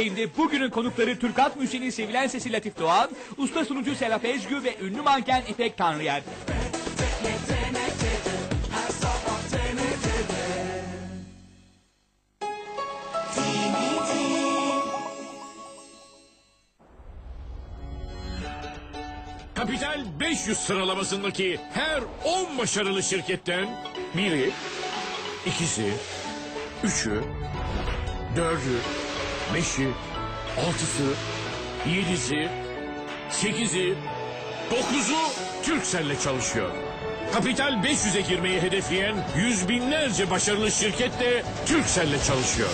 Peteğinde bugünün konukları Türk Müziği'nin sevilen sesi Latif Doğan, usta sunucu Serap Ezgü ve ünlü manken İpek Tanrıyer. Kapital 500 sıralamasındaki her 10 başarılı şirketten biri, ikisi, üçü, dördü, beşi, altısı, yedisi, sekizi, dokuzu Türkcell'le çalışıyor. Kapital 500'e girmeyi hedefleyen yüz binlerce başarılı şirket de Türkcell'le çalışıyor.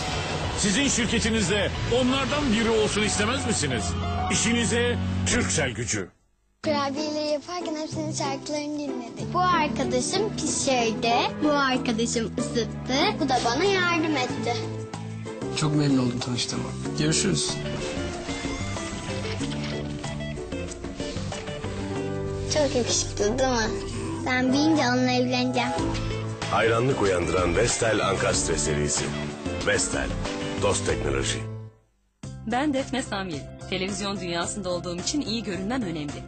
Sizin şirketinizde onlardan biri olsun istemez misiniz? İşinize Türkcell gücü. Kurabiyeleri yaparken hepsinin şarkılarını dinledik. Bu arkadaşım pişirdi. Bu arkadaşım ısıttı. Bu da bana yardım etti. Çok memnun oldum tanıştığıma. Görüşürüz. Çok yakışıklı değil mi? Ben büyüyünce onunla evleneceğim. Hayranlık uyandıran Vestel Ankastre serisi. Vestel, dost teknoloji. Ben Defne Samyeli. Televizyon dünyasında olduğum için iyi görünmem önemli.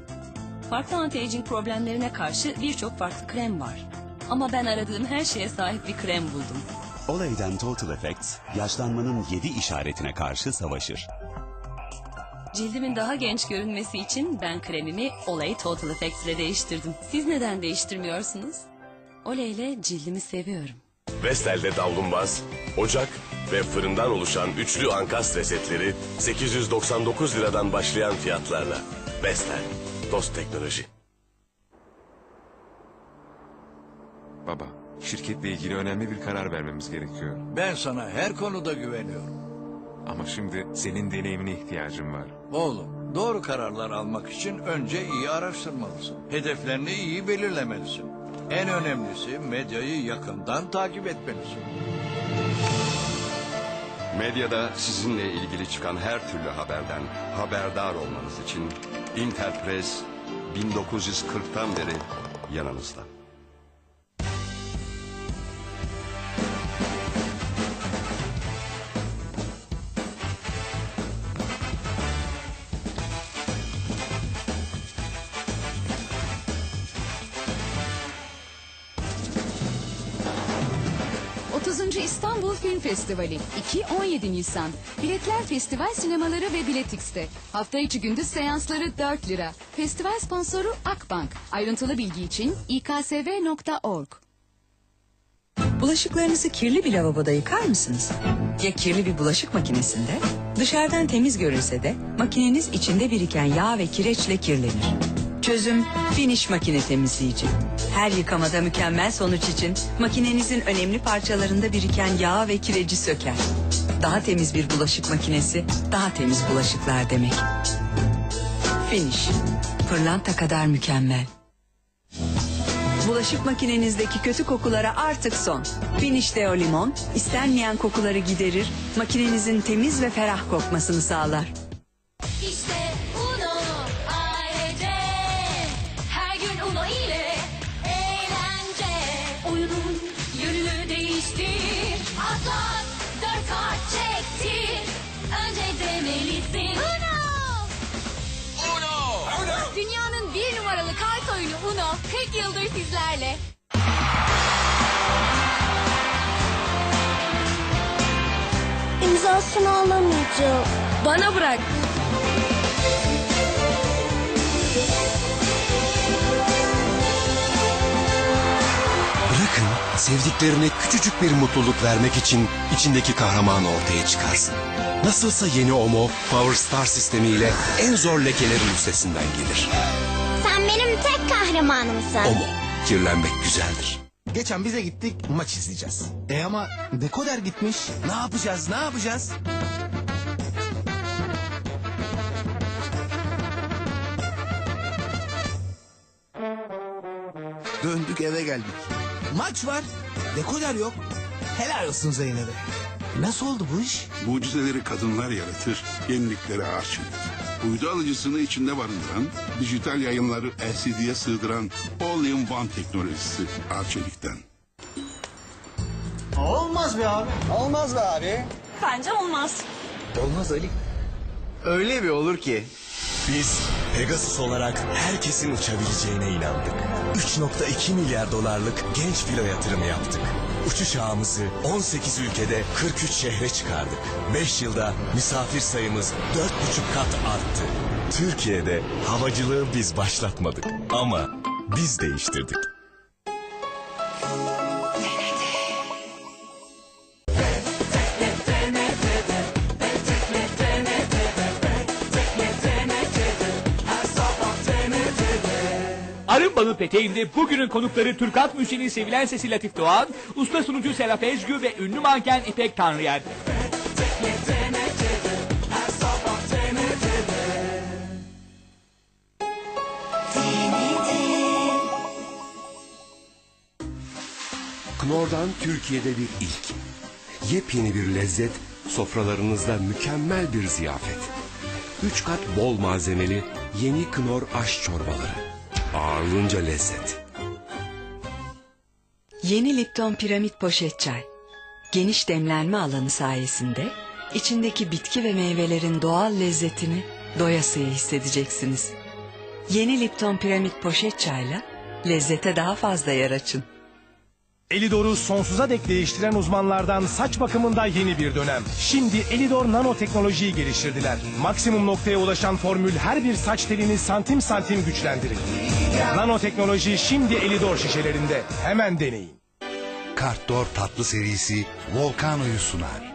Farklı anti-aging problemlerine karşı birçok farklı krem var. Ama ben aradığım her şeye sahip bir krem buldum. Olay'den Total Effects, yaşlanmanın 7 işaretine karşı savaşır. Cildimin daha genç görünmesi için ben kremimi Olay Total Effects ile değiştirdim. Siz neden değiştirmiyorsunuz? Olay ile cildimi seviyorum. Vestel'de davlumbaz, ocak ve fırından oluşan üçlü Ankastre setleri 899 liradan başlayan fiyatlarla. Vestel, dost teknoloji. Baba, şirketle ilgili önemli bir karar vermemiz gerekiyor. Ben sana her konuda güveniyorum. Ama şimdi senin deneyimine ihtiyacım var. Oğlum, doğru kararlar almak için önce iyi araştırmalısın. Hedeflerini iyi belirlemelisin. En önemlisi medyayı yakından takip etmelisin. Medyada sizinle ilgili çıkan her türlü haberden haberdar olmanız için Interpress 1940'tan beri yanınızda. İstanbul Film Festivali 2-17 Nisan. Biletler festival sinemaları ve Biletix'te. Hafta içi gündüz seansları 4 lira. Festival sponsoru Akbank. Ayrıntılı bilgi için iksv.org. Bulaşıklarınızı kirli bir lavaboda yıkar mısınız? Ya kirli bir bulaşık makinesinde? Dışarıdan temiz görünse de makineniz içinde biriken yağ ve kireçle kirlenir. Çözüm Finish makine temizleyici. Her yıkamada mükemmel sonuç için makinenizin önemli parçalarında biriken yağ ve kireci söker. Daha temiz bir bulaşık makinesi, daha temiz bulaşıklar demek. Finish. Pırlanta kadar mükemmel. Bulaşık makinenizdeki kötü kokulara artık son. Finish Deo Limon, istenmeyen kokuları giderir, makinenizin temiz ve ferah kokmasını sağlar. İşte 40 yıldır sizlerle. İmzasını alamayacağım. Bana bırak. Bırakın sevdiklerine küçücük bir mutluluk vermek için içindeki kahramanı ortaya çıkarsın. Nasılsa yeni Omo Power Star sistemiyle en zor lekelerin üstesinden gelir. Benim tek kahramanımsın. Omo, kirlenmek güzeldir. Geçen bize gittik maç izleyeceğiz. E ama dekoder gitmiş. Ne yapacağız ne yapacağız? Döndük eve geldik. Maç var. Dekoder yok. Helal olsun Zeynep'e. Nasıl oldu bu iş? Mucizeleri kadınlar yaratır, yenilikleri aşık. Uydu alıcısını içinde barındıran, dijital yayınları LCD'ye sığdıran All-in-One teknolojisi Arçelik'ten. Olmaz be abi. Olmaz be abi. Bence olmaz. Olmaz Ali. Öyle bir olur ki. Biz Pegasus olarak herkesin uçabileceğine inandık. 3.2 milyar dolarlık genç filo yatırımı yaptık. Uçuş ağımızı 18 ülkede 43 şehre çıkardık. 5 yılda misafir sayımız 4,5 kat arttı. Türkiye'de havacılığı biz başlatmadık ama biz değiştirdik. Arın Balı peteğinde bugünün konukları Türk Halk Müziği'nin sevilen sesi Latif Doğan, usta sunucu Serap Ezgü ve ünlü manken İpek Tanrıyer. Knorr'dan Türkiye'de bir ilk. Yepyeni bir lezzet, sofralarınızda mükemmel bir ziyafet. Üç kat bol malzemeli yeni Knorr aş çorbaları. Ağırlığınca lezzet. Yeni Lipton Piramit Poşet Çay. Geniş demlenme alanı sayesinde içindeki bitki ve meyvelerin doğal lezzetini doyasıya hissedeceksiniz. Yeni Lipton Piramit Poşet Çayla lezzete daha fazla yer açın. Elidor'u sonsuza dek değiştiren uzmanlardan saç bakımında yeni bir dönem. Şimdi Elidor nanoteknolojiyi geliştirdiler. Maksimum noktaya ulaşan formül her bir saç telini santim santim güçlendirir. Nanoteknoloji şimdi Elidor şişelerinde. Hemen deneyin. Kartdor tatlı serisi Volcano'yu sunar.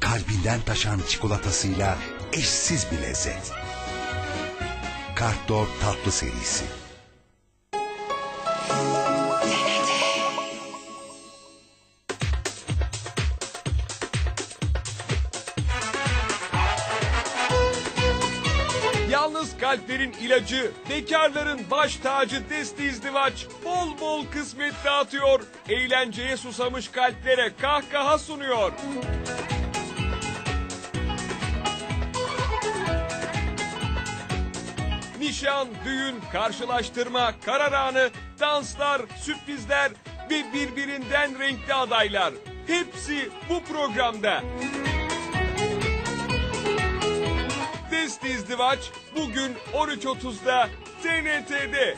Kalbinden taşan çikolatasıyla eşsiz bir lezzet. Kartdor tatlı serisi. Yalnız kalplerin ilacı, bekarların baş tacı Desti İzdivaç bol bol kısmet dağıtıyor. Eğlenceye susamış kalplere kahkaha sunuyor. Nişan, düğün, karşılaştırma, karar anı, danslar, sürprizler ve birbirinden renkli adaylar. Hepsi bu programda. Desti İzdivaç bugün 13.30'da TNT'de.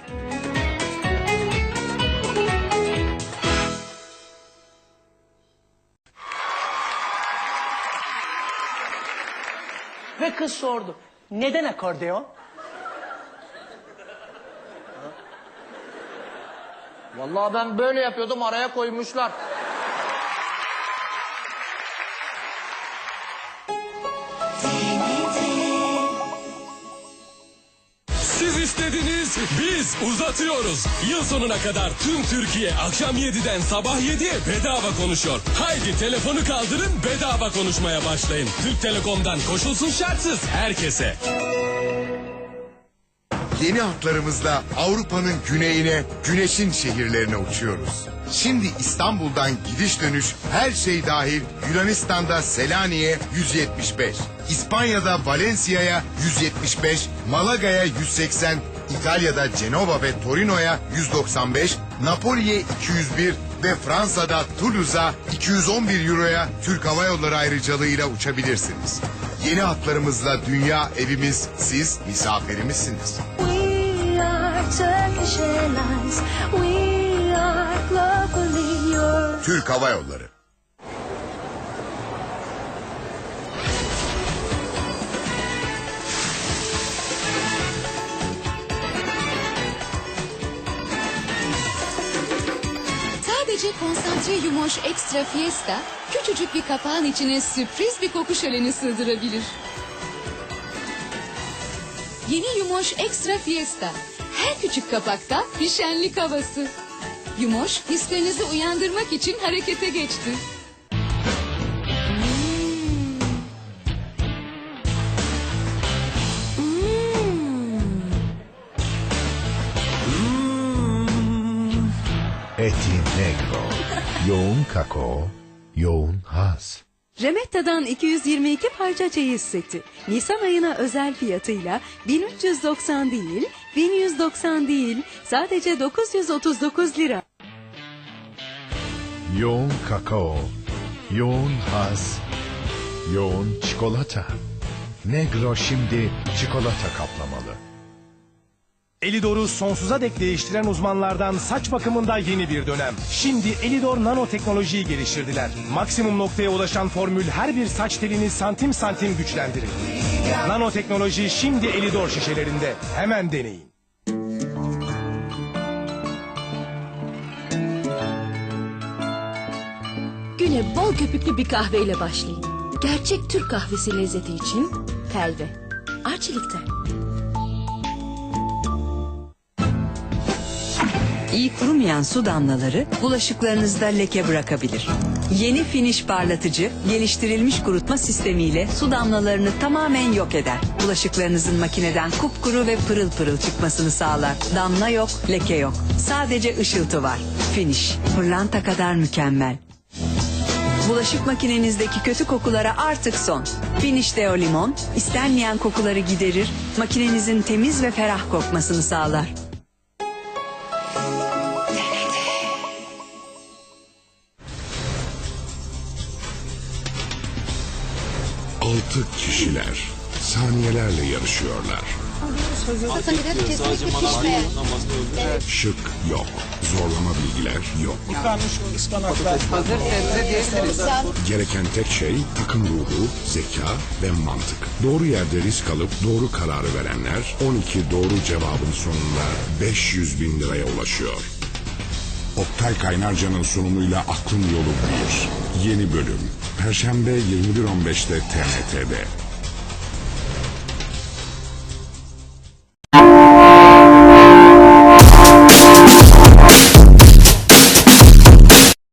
Ve kız sordu. Neden akordeon? Vallahi ben böyle yapıyordum araya koymuşlar. Siz istediniz, biz uzatıyoruz. Yıl sonuna kadar tüm Türkiye akşam 7'den sabah 7'ye bedava konuşuyor. Haydi telefonu kaldırın bedava konuşmaya başlayın. Türk Telekom'dan koşulsuz şartsız herkese. Yeni hatlarımızla Avrupa'nın güneyine, güneşin şehirlerine uçuyoruz. Şimdi İstanbul'dan gidiş dönüş her şey dahil Yunanistan'da Selanik'e 175, İspanya'da Valencia'ya 175, Malaga'ya 180, İtalya'da Cenova ve Torino'ya 195, Napoli'ye 201 ve Fransa'da Toulouse'a 211 euroya Türk Hava Yolları ayrıcalığıyla uçabilirsiniz. Yeni hatlarımızla dünya evimiz, siz misafirimizsiniz. We are Turkish Airlines. We are globally yours. Türk Hava Yolları. Sadece konsantre yumoş ekstra fiesta küçücük bir kapağın içine sürpriz bir koku şöleni sığdırabilir. Yeni yumoş ekstra fiesta. Her küçük kapakta bir şenlik havası. Yumoş hislerinizi uyandırmak için harekete geçti. Eti Negro. Yoğun kakao, yoğun haz. Remetta'dan 222 parça çeyiz seti. Nisan ayına özel fiyatıyla 1390 değil, 1190 değil, sadece 939 lira. Yoğun kakao, yoğun haz, yoğun çikolata. Negro şimdi çikolata kaplamalı. Elidor'u sonsuza dek değiştiren uzmanlardan saç bakımında yeni bir dönem. Şimdi Elidor nanoteknolojiyi geliştirdiler. Maksimum noktaya ulaşan formül her bir saç telini santim santim güçlendirir. Nanoteknoloji şimdi Elidor şişelerinde. Hemen deneyin. Güne bol köpüklü bir kahveyle başlayın. Gerçek Türk kahvesi lezzeti için telve. Arçelik'ten. İyi kurumayan su damlaları bulaşıklarınızda leke bırakabilir. Yeni finish parlatıcı geliştirilmiş kurutma sistemiyle su damlalarını tamamen yok eder. Bulaşıklarınızın makineden kupkuru ve pırıl pırıl çıkmasını sağlar. Damla yok, leke yok. Sadece ışıltı var. Finish, pırlanta kadar mükemmel. Bulaşık makinenizdeki kötü kokulara artık son. Finish Deo Limon, istenmeyen kokuları giderir, makinenizin temiz ve ferah kokmasını sağlar. Altı kişiler saniyelerle yarışıyorlar. Şık yok. Zorlama bilgiler yok. Hazır sebze diyebiliriz. Gereken tek şey takım ruhu, zeka ve mantık. Doğru yerde risk alıp doğru kararı verenler 12 doğru cevabın sonunda 500 bin liraya ulaşıyor. Oktay Kaynarca'nın sunumuyla Aklın Yolu 1. Yeni bölüm. Perşembe 21.15'te TNT'de.